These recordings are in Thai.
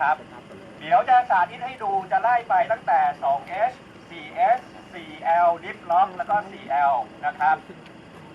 ครับเดี๋ยวจะสาธิตให้ดูจะไล่ไปตั้งแต่ 2H 4S 4L Dip Lock แล้วก็ 4L นะครับ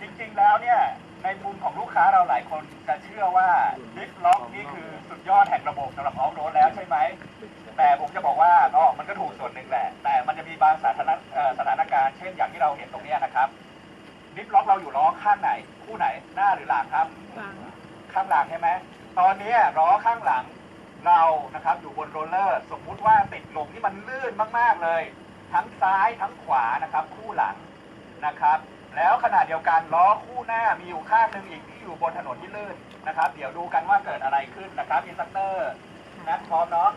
จริงๆแล้วเนี่ย ในมุมของลูกค้าเราหลายคนจะเชื่อว่า Dip Lock นี่คือสุดยอดแห่งระบบสำหรับออฟโรดแล้วใช่ไหม แต่ผมจะบอกว่าก็มันก็ถูกส่วนหนึ่งแหละ แต่มันจะมีบางสถานเอ่อสถานการณ์เช่นอย่างที่เราเห็นตรงเนี้ยนะครับดิฟล็อกเราอยู่ล้อข้างไหน คู่ไหนหน้าหรือหลังครับ ข้างหลังใช่ไหมตอนนี้ล้อข้างหลัง เรานะครับอยู่บนโรลเลอร์ สมมุติว่าติดลมที่มันลื่นมากๆเลย ทั้งซ้ายทั้งขวานะครับ คู่หลังนะครับ แล้วขณะเดียวกันล้อคู่หน้ามีอยู่ข้างหนึ่งอีกที่อยู่บนถนนที่ลื่นนะครับ เดี๋ยวดูกันว่าเกิดอะไรขึ้นนะครับอินสตัคเตอร์นัดพร้อมเนาะ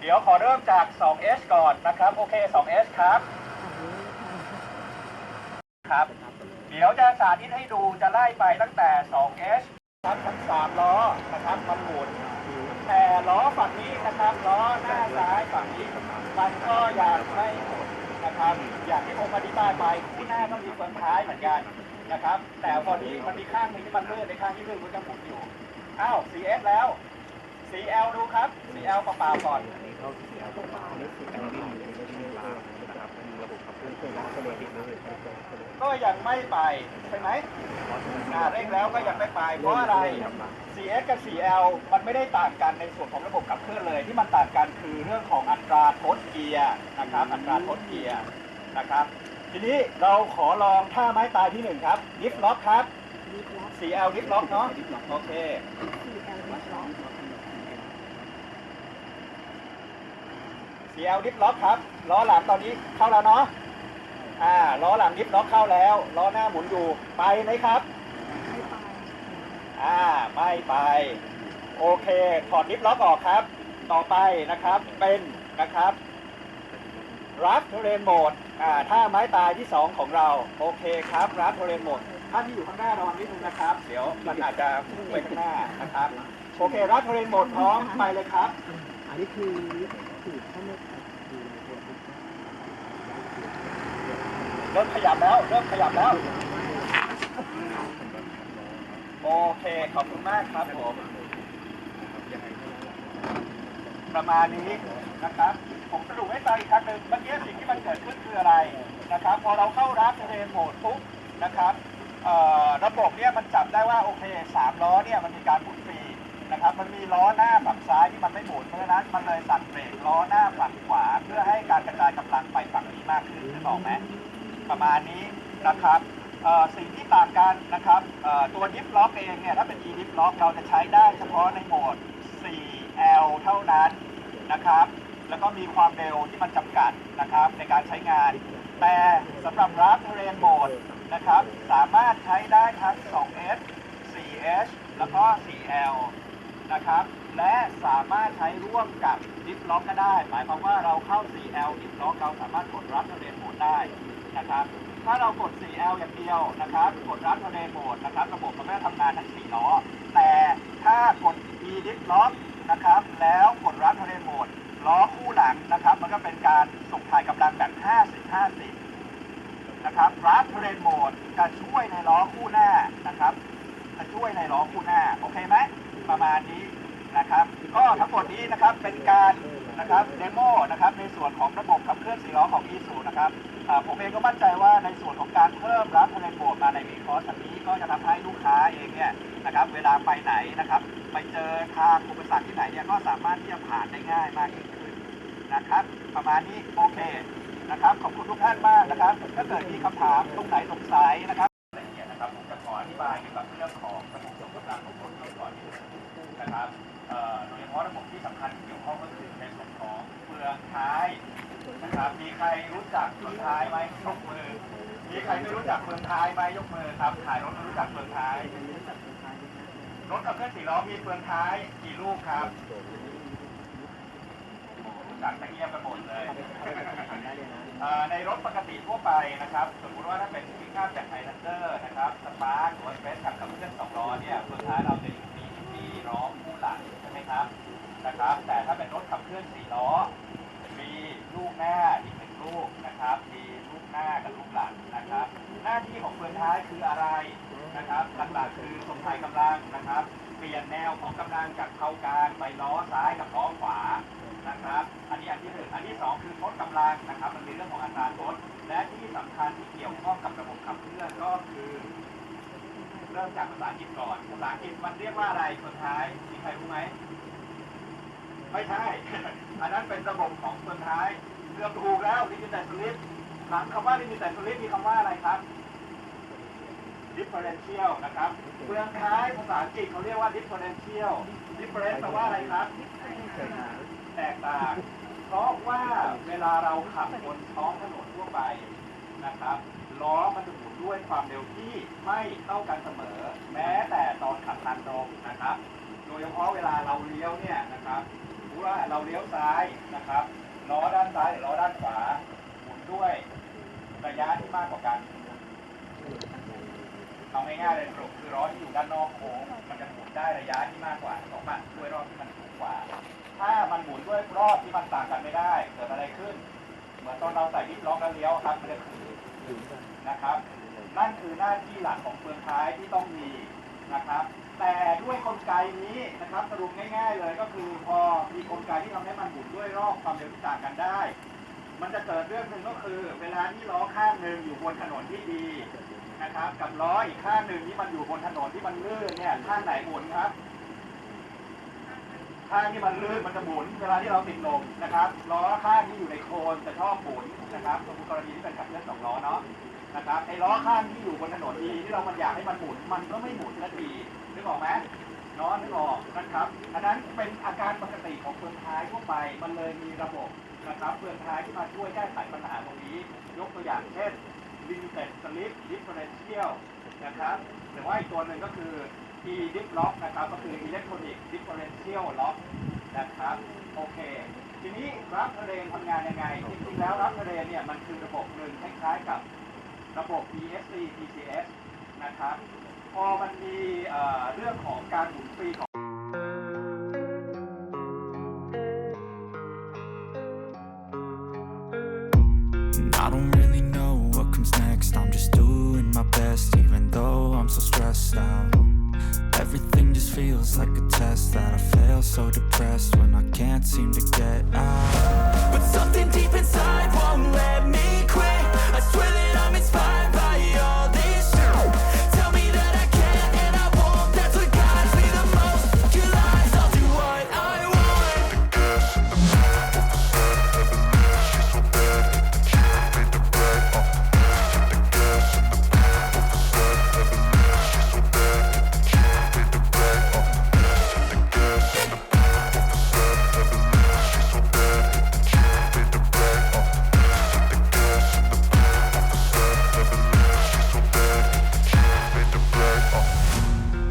เดี๋ยวขอเริ่มจาก 2S ก่อนนะครับ โอเค 2S ครับครับ เดี๋ยวจะสาธิตให้ดูจะไล่ไปตั้งแต่ 2H ครับทั้งสามล้อนะครับมันหมุน แต่ล้อฝั่งนี้นะครับล้อหน้าซ้ายฝั่งนี้มันก็ยังไม่หมุนะครับ อย่างที่ผมอธิบายไปคู่หน้าต้องมีเฟืองท้ายเหมือนกันนะครับ แต่พอนี้มันมีข้างหนึงที่มันเลื่อนในข้างที่เลื่อนมันจะหมุนอยู่อ้าว 4S แล้ว 4L ดูครับ 4L เปล่าๆก่อนก็ยั งไม่ไปใช่ไหมอ่าเร่งแล้วก็ยังไม่ไป เพราะอะไร 4S กับ 4L มันไม่ได้ต่างกันในส่วนของระบบขับเคลื่อนเลย ที่มันต่างกันคือเรื่องของอัตราทดเกียร์นะครับ อัตราทดเกียร์นะครับ ทีนี้เราขอลองท่าไม้ตายที่หนึ่งครับดิฟล็อกครับ 4L ดิฟล็อกเนาะโอเค 4L ดิฟล็อกครับล้อหลังตอนนี้เข้าแล้วเนาะ อ่าล้อหลังดิฟล็อกเข้าแล้วล้อหน้าหมุนอยู่ไปไหมครับ อ่าไม่ไป โอเคถอดดิฟล็อกออกครับ ต่อไปนะครับเป็นนะครับรับเทเรนโหมดอ่าถ้าไม้ตายที่ 2 ของเรา โอเคครับรับเทเรนโหมดท่านที่อยู่ข้างหน้าระวังนิดนึงนะครับ เดี๋ยวมันอาจจะพุ่งไปข้างหน้านะครับ โอเครับเทเรนโหมดพร้อมไปเลยครับ อันนี้คือสูตรข้านอก เริ่มขยับแล้ว เริ่มขยับแล้ว โอเค ขอบคุณมากครับผม ประมาณนี้นะครับ ผมสรุปให้ฟังอีกครั้งหนึ่งเมื่อกี้สิ่งที่มันเกิดขึ้นคืออะไรนะครับ พอเราเข้ารับเทรนโหมดปุ๊บนะครับระบบเนี่ยมันจับได้ว่าโอเคสามล้อเนี่ยมันมีการหมุนฟรีนะครับ มันมีล้อหน้าฝั่งซ้ายที่มันไม่หมุนเพราะฉะนั้นมันเลยสั่นเบรกล้อหน้าฝั่งขวา เพื่อให้การกระจายกำลังไปฝั่งนี้มากขึ้นนึกออกไหม ประมาณนี้นะครับสิ่งที่ต่างกันนะครับตัวดิฟล็อกเองเนี่ยถ้าเป็น e ดิฟล็อกเราจะใช้ได้เฉพาะในโหมด 4L เท่านั้นนะครับ แล้วก็มีความเร็วที่มันจำกัดนะครับในการใช้งาน แต่สำหรับรับเทเรนโหมดนะครับสามารถใช้ได้ทั้ง 2S 4H แล้วก็ 4L นะครับ และสามารถใช้ร่วมกับดิฟล็อกก็ได้ หมายความว่าเราเข้า 4L ดิฟล็อกเราสามารถกดรับเทเรนโหมดได้ นะครับ ถ้าเรากด 4L อย่างเดียวนะครับ กดรับเทเรนโหมดนะครับ ระบบมันก็จะทำงานทั้ง4ล้อ แต่ถ้ากด e diff lock นะครับ แล้วกดรับเทเรนโหมดล้อคู่หลังนะครับ มันก็เป็นการส่งถ่ายกำลังแบบ 50-50 นะครับรับเทเรนโหมดจะช่วยในล้อคู่หน้านะครับจะช่วยในล้อคู่หน้า โอเคไหมประมาณนี้นะครับ ก็ทั้งหมดนี้นะครับเป็นการนะครับเดโมนะครับในส่วนของระบบขับเคลื่อนสี่ล้อของ e ูนะครับ ผมเองก็มั่นใจว่าในส่วนของการเพิ่มรับเทเลนโหมดมาในวีคอร์สนนี้ก็จะทำให้ลูกค้าเองเนี่ยนะครับเวลาไปไหนนะครับไปเจอทางอุปสรรคที่ไหนเนี่ยก็สามารถที่จะผ่านได้ง่ายมากยิ่งขึ้นนะครับ ประมาณนี้โอเคนะครับขอบคุณทุกท่านมากนะครับ ถ้าเกิดมีคำถามตรงไหนสงสัยนะครับละเอียนะครับผมจะขออธิบายเกี่ยวกับเรื่อง ยยกมือครับถ่ายรถรู้จักเฟืองท้าย รถขับเคลื่อนสี่ล้อมีเฟืองท้ายกี่ลูกครับรู้จักแต่เงียบกันหมดเลยในรถปกติทั่วไปนะครับ สมมติว่าถ้าเป็นพิกอัพจากไฮลันเดอร์นะครับสปาร์คหรือว่าสเปซขับขับเคลื่อนสองล้อเนี่ยเฟืองท้ายเราจะอยู่ที่ที่ล้อคู่หลัง้อซ้ายกับล้อขวานะครับ อันนี้อันที่หนึ่งอันที่สองคือทดกำลังนะครับ มันเป็นเรื่องของอัตราทดและที่สำคัญที่เกี่ยวข้องกับระบบขับเคลื่อนก็คือ เริ่มจากภาษาอังกฤษก่อนภาษาอังกฤษมันเรียกว่าอะไรสุดท้ายมีใครรู้ไหมไม่ใช่ อันนั้นเป็นระบบของสุดท้ายเรื่องถูกแล้วลิมิแต่สลิปหลังคำว่าลิมิแต่สลิปมีคำว่าอะไรครับ differential นะครับเปลืองท้ายภาษาอังกฤษเขาเรียกว่า differential difference แปลว่าอะไรครับ แตกต่าง เพราะว่าเวลาเราขับบนท้องถนนทั่วไปนะครับล้อมันจะหมุนด้วยความเร็วที่ไม่เท่ากันเสมอ แม้แต่ตอนขับทางตรงนะครับ โดยเฉพาะเวลาเราเลี้ยวเนี่ยนะครับสมมุติว่าเราเลี้ยวซ้ายนะครับล้อด้านซ้ายหรือล้อด้านขวาหมุนด้วยระยะที่มากกว่ากัน เอาง่ายๆเลยสรุปคือล้อที่อยู่ด้านนอกโค้งมันจะหมุนได้ระยะที่มากกว่าสองมันด้วยรอบที่มันสูงกว่า ถ้ามันหมุนด้วยรอบที่มันต่างกันไม่ได้เกิดอะไรขึ้น เหมือนตอนเราใส่ดิฟล็อกแล้วเลี้ยวครับมันจะขืนนะครับ นั่นคือหน้าที่หลักของเฟืองท้ายที่ต้องมีนะครับ แต่ด้วยกลไกนี้นะครับสรุปง่าย ๆ เลยก็คือพอมีกลไกที่ทำให้มันหมุนด้วยรอบความเร็วที่ต่างกันได้มันจะเกิดเรื่องหนึ่งก็คือ เวลาที่ล้อข้างหนึ่งอยู่บนถนนที่ดี นะครับกับล้ออีกข้างหนึ่งที่มันอยู่บนถนนที่มันลื่นเนี่ยข้างไหนหมุนครับข้างที่มันลื่นมันจะหมุนเวลาที่เราติดลมนะครับล้อข้างที่อยู่ในโคนจะชอบหมุนนะครับสมมติกรณีที่เป็นขับเคลื่อนสองล้อเนาะนะครับไอ้ล้อข้างที่อยู่บนถนนดีที่เรามันอยากให้มันหมุนมันก็ไม่หมุนสักทีนึกออกไหมเนาะนึกออกนะครับอันนั้นเป็นอาการปกติของเฟืองท้ายทั่วไปมันเลยมีระบบนะครับเฟืองท้ายที่มาช่วยแก้ไขปัญหาตรงนี้ ยกตัวอย่างเช่น limited slip differential นะครับหรือว่าอีกตัวหนึ่งก็คือ e dip lock นะครับก็คือ electronic differential lock นะครับโอเค ทีนี้รับเทเรนทำงานยังไง จริงๆแล้วรับเทเรนเนี่ยมันคือระบบหนึ่งคล้ายๆกับระบบ ESC TCS นะครับ พอมันมีเอ่อเรื่องของการหมุนฟรีของ feels like a test that I fail, so depressed when I can't seem to get out. But something deep inside won't let